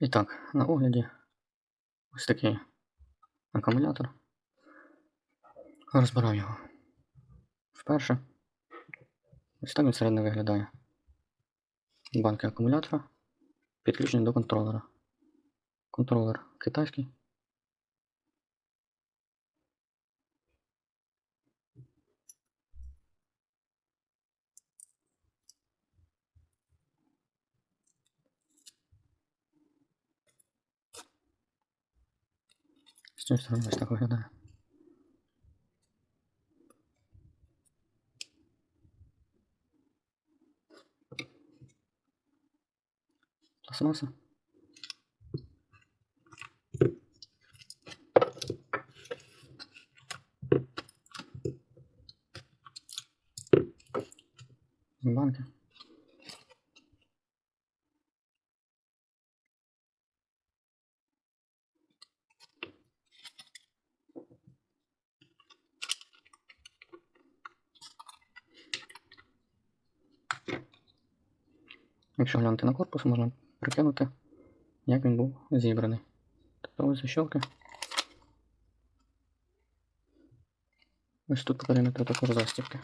І так, на огляді ось такий акумулятор. Розбирав його вперше. Ось так він середньо виглядає. Банки акумулятора підключені до контролера. Контролер китайський. З цієї сторони ось так виглядає. Пластмаса. Банки. Якщо глянути на корпус, можна прикинути, як він був зібраний. Тобто ось защелки. Ось тут по периметру також застібки.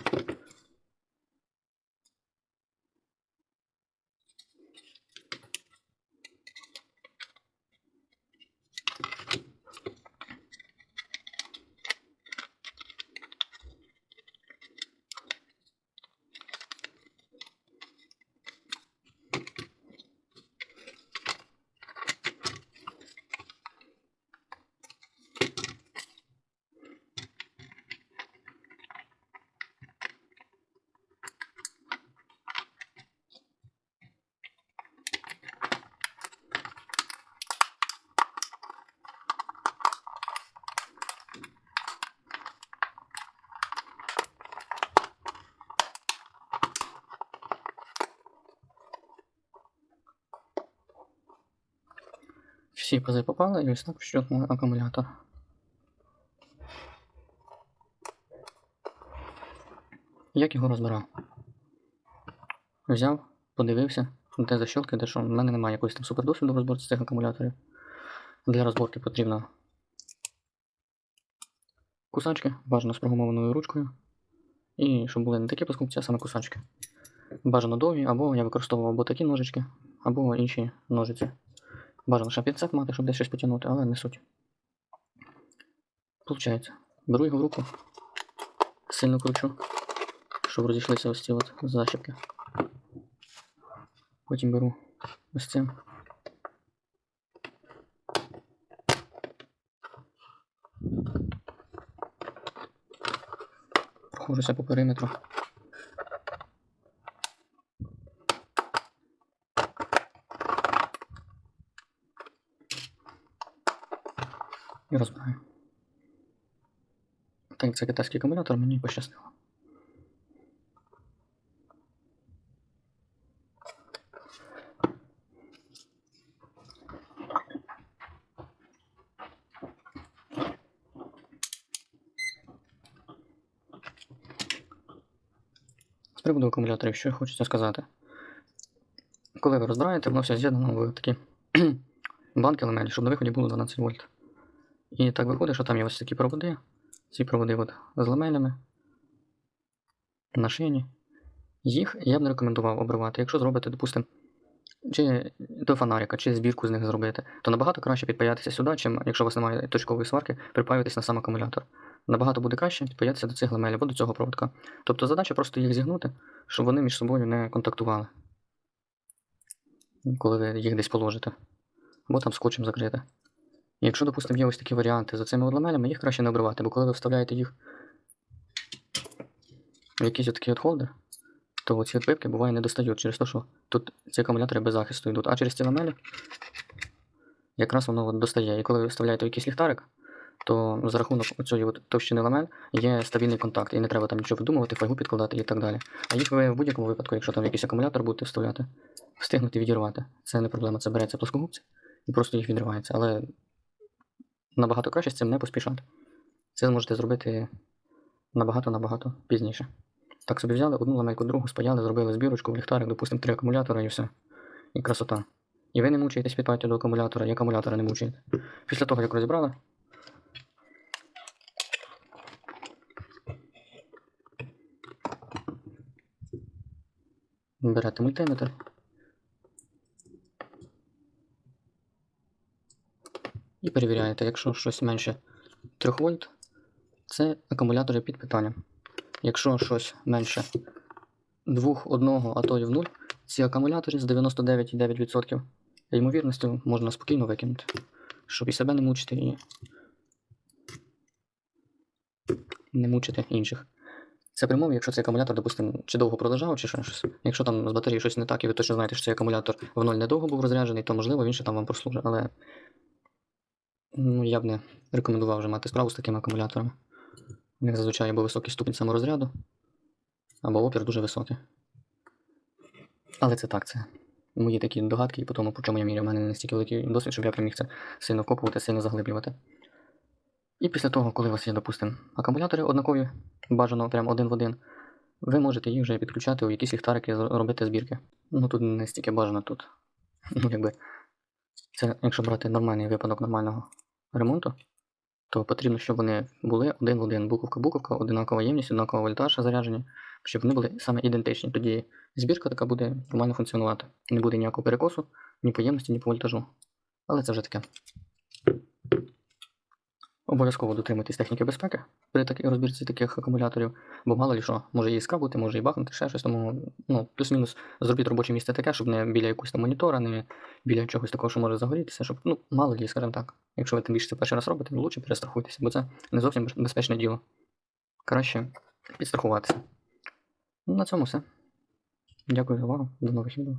Всі пази попали і ось так вщет акумулятор. Як його розбирав? Взяв, подивився, де защолки, де що. В мене немає якогось там супердосвіду розборці цих акумуляторів. Для розборки потрібно кусачки, бажано з прогумованою ручкою. І щоб були не такі плоскупці, а саме кусачки. Бажано довгі, або я використовував або такі ножички, або інші ножиці. Бажано ще пінцет мати, щоб десь щось потягнути, але не суть. Получається. Беру його в руку, сильно кручу, щоб розійшлися ось ці от защіпки. Потім беру ось цим. Прохожуся по периметру. І розбираю. Так це китайський акумулятор, мені пощастило. З приводу акумуляторів, що хочеться сказати. Коли ви розбираєте, воно все з'єднано в такі банки ламелі, щоб на виході було 12 вольт. І так виходить, що там є ось такі проводи. Ці проводи от з ламелями на шині. Їх я б не рекомендував обривати. Якщо зробити, допустимо, чи до фонарика, чи збірку з них зробити, то набагато краще підпаятися сюди, чим якщо у вас немає точкової сварки, припаюватись на сам акумулятор. Набагато буде краще підпаятися до цих ламелів або до цього проводка. Тобто задача просто їх зігнути, щоб вони між собою не контактували, коли ви їх десь положите, або там скотчем закрити. Якщо, допустимо, є ось такі варіанти за цими ламелями, їх краще не обривати, бо коли ви вставляєте їх в якийсь такий от холдер, то ці пипки буває не достають через те, що тут ці акумулятори без захисту йдуть, а через ці ламелі якраз воно от достає. І коли ви вставляєте в якийсь ліхтарик, то за рахунок цієї товщини ламель є стабільний контакт, і не треба там нічого видумувати, фольгу підкладати і так далі. А їх ви в будь-якому випадку, якщо там якийсь акумулятор будете вставляти, встигнути відірвати. Це не проблема, це береться плоскогубці і просто їх відривається. Але набагато краще з цим не поспішати. Це зможете зробити набагато-набагато пізніше. Так собі взяли одну ламельку, другу спаяли, зробили збірочку в ліхтарик, допустимо, три акумулятори і все. І красота. І ви не мучаєтесь підпаттю до акумулятора, і акумулятора не мучаєте. Після того, як розібрали. Берете мультиметр. І перевіряєте, якщо щось менше 3 вольт, це акумулятори під питанням. Якщо щось менше 2, 1, а то й в 0, ці акумулятори з 99,9% ймовірністю можна спокійно викинути, щоб і себе не мучити, і не мучити інших. Це при мові, якщо цей акумулятор, допустимо, чи довго пролежав, чи щось. Якщо там з батареї щось не так, і ви точно знаєте, що цей акумулятор в ноль недовго був розряджений, то можливо він ще там вам прослужить. Але ну, я б не рекомендував вже мати справу з такими акумуляторами. У них зазвичай або високий ступінь саморозряду, або опір дуже високий. Але це так, це мої такі догадки, і по тому, по чому я міряю. У мене не настільки великий досвід, щоб я прям міг це сильно вкопувати, сильно заглиблювати. І після того, коли у вас є, допустимо, акумулятори однакові, бажано прям один в один, ви можете їх вже підключати у якісь ліхтарики, робити збірки. Ну тут не стільки бажано тут. Ну, якби, це, якщо брати нормальний випадок нормального ремонту, то потрібно, щоб вони були один в один, буковка буковка, одинакова ємність, однакова вольтаж заряджені, щоб вони були саме ідентичні. Тоді збірка така буде нормально функціонувати. Не буде ніякого перекосу, ні по ємності, ні по вольтажу. Але це вже таке. Обов'язково дотримуйтесь техніки безпеки при такій розбірці таких акумуляторів, бо мало лі що, може і іскра бути, може і бахнути, ще щось. Тому ну, плюс-мінус зробіть робоче місце таке, щоб не біля якогось там монітора, не біля чогось такого, що може загорітися, щоб, ну, мало лі, скажімо так. Якщо ви тим більше це перший раз робите, лучше перестрахуйтеся, бо це не зовсім безпечне діло. Краще підстрахуватися. Ну, на цьому все. Дякую за увагу. До нових відео.